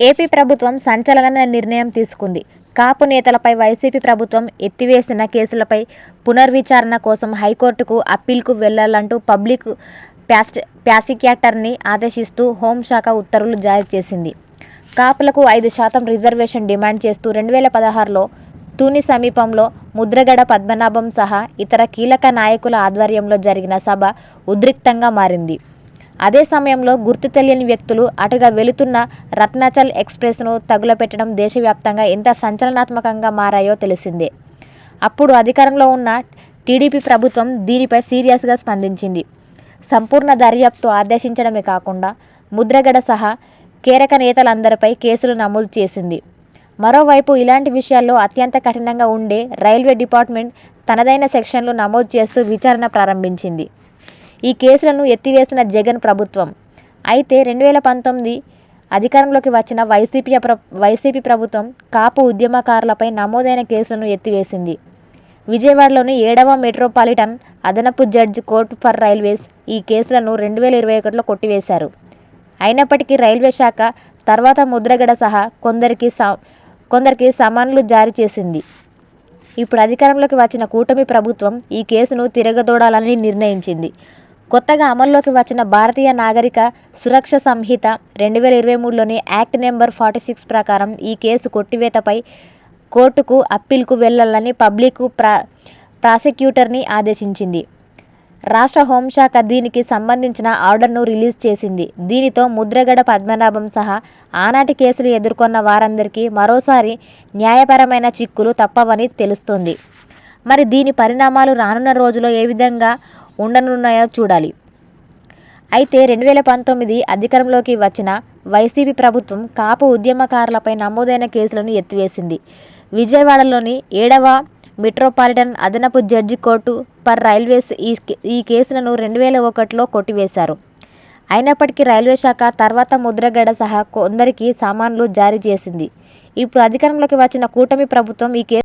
AP ప్రభుత్వం సంచలన నిర్ణయం తీసుకుంది. కాపు నేతలపై వైసీపీ ప్రభుత్వం ఎత్తివేసిన కేసులపై పునర్విచారణ కోసం హైకోర్టుకు అప్పీల్కు వెళ్ళాలంటూ పబ్లిక్ ప్రాసిక్యూటర్ని ఆదేశిస్తూ హోంశాఖ ఉత్తర్వులు జారీ చేసింది. కాపులకు ఐదు శాతం రిజర్వేషన్ డిమాండ్ చేస్తూ రెండు వేల పదహారులో తూని సమీపంలో ముద్రగడ పద్మనాభం సహా ఇతర కీలక నాయకుల ఆధ్వర్యంలో జరిగిన సభ ఉద్రిక్తంగా మారింది. అదే సమయంలో గుర్తు తెలియని వ్యక్తులు అటుగా వెళుతున్న రత్నాచల్ ఎక్స్ప్రెస్ను తగులపెట్టడం దేశవ్యాప్తంగా ఎంత సంచలనాత్మకంగా మారాయో తెలిసిందే. అప్పుడు అధికారంలో ఉన్న టీడీపీ ప్రభుత్వం దీనిపై సీరియస్గా స్పందించింది. సంపూర్ణ దర్యాప్తు ఆదేశించడమే కాకుండా ముద్రగడ సహా కీలక నేతలందరిపై కేసులు నమోదు చేసింది. మరోవైపు ఇలాంటి విషయాల్లో అత్యంత కఠినంగా ఉండే రైల్వే డిపార్ట్మెంట్ తనదైన సెక్షన్లు నమోదు చేస్తూ విచారణ ప్రారంభించింది. ఈ కేసులను ఎత్తివేసిన జగన్ ప్రభుత్వం. అయితే రెండు వేల పంతొమ్మిది అధికారంలోకి వచ్చిన వైసీపీ వైసీపీ ప్రభుత్వం కాపు ఉద్యమకారులపై నమోదైన కేసులను ఎత్తివేసింది. విజయవాడలోని ఏడవ మెట్రోపాలిటన్ అదనపు జడ్జ్ కోర్టు ఫర్ రైల్వేస్ ఈ కేసులను రెండు వేల ఇరవై ఒకటిలో కొట్టివేశారు. అయినప్పటికీ రైల్వే శాఖ తర్వాత ముద్రగడ సహా కొందరికి కొందరికి సమన్లు జారీ చేసింది. ఇప్పుడు అధికారంలోకి వచ్చిన కూటమి ప్రభుత్వం ఈ కేసును తిరగదోడాలని నిర్ణయించింది. కొత్తగా అమల్లోకి వచ్చిన భారతీయ నాగరిక సురక్ష సంహిత రెండు వేల ఇరవై మూడులోని యాక్ట్ నెంబర్ ఫార్టీ సిక్స్ ప్రకారం ఈ కేసు కొట్టివేతపై కోర్టుకు అప్పీల్కు వెళ్ళాలని పబ్లిక్ ప్రాసిక్యూటర్ని ఆదేశించింది. రాష్ట్ర హోంశాఖ దీనికి సంబంధించిన ఆర్డర్ను రిలీజ్ చేసింది. దీనితో ముద్రగడ పద్మనాభం సహా ఆనాటి కేసులు ఎదుర్కొన్న వారందరికీ మరోసారి న్యాయపరమైన చిక్కులు తప్పవని తెలుస్తోంది. మరి దీని పరిణామాలు రానున్న రోజులో ఏ విధంగా ఉండనున్నాయో చూడాలి. అయితే రెండు వేల పంతొమ్మిది అధికారంలోకి వచ్చిన వైసీపీ ప్రభుత్వం కాపు ఉద్యమకారులపై నమోదైన కేసులను ఎత్తివేసింది. విజయవాడలోని ఏడవ మెట్రోపాలిటన్ అదనపు జడ్జి కోర్టు పర్ రైల్వేస్ ఈ ఈ కేసులను రెండు వేల ఒకటిలో కొట్టివేశారు. అయినప్పటికీ రైల్వే శాఖ తర్వాత ముద్రగడ సహా కొందరికి సామాన్లు జారీ చేసింది. ఇప్పుడు అధికారంలోకి వచ్చిన కూటమి ప్రభుత్వం ఈ కేసు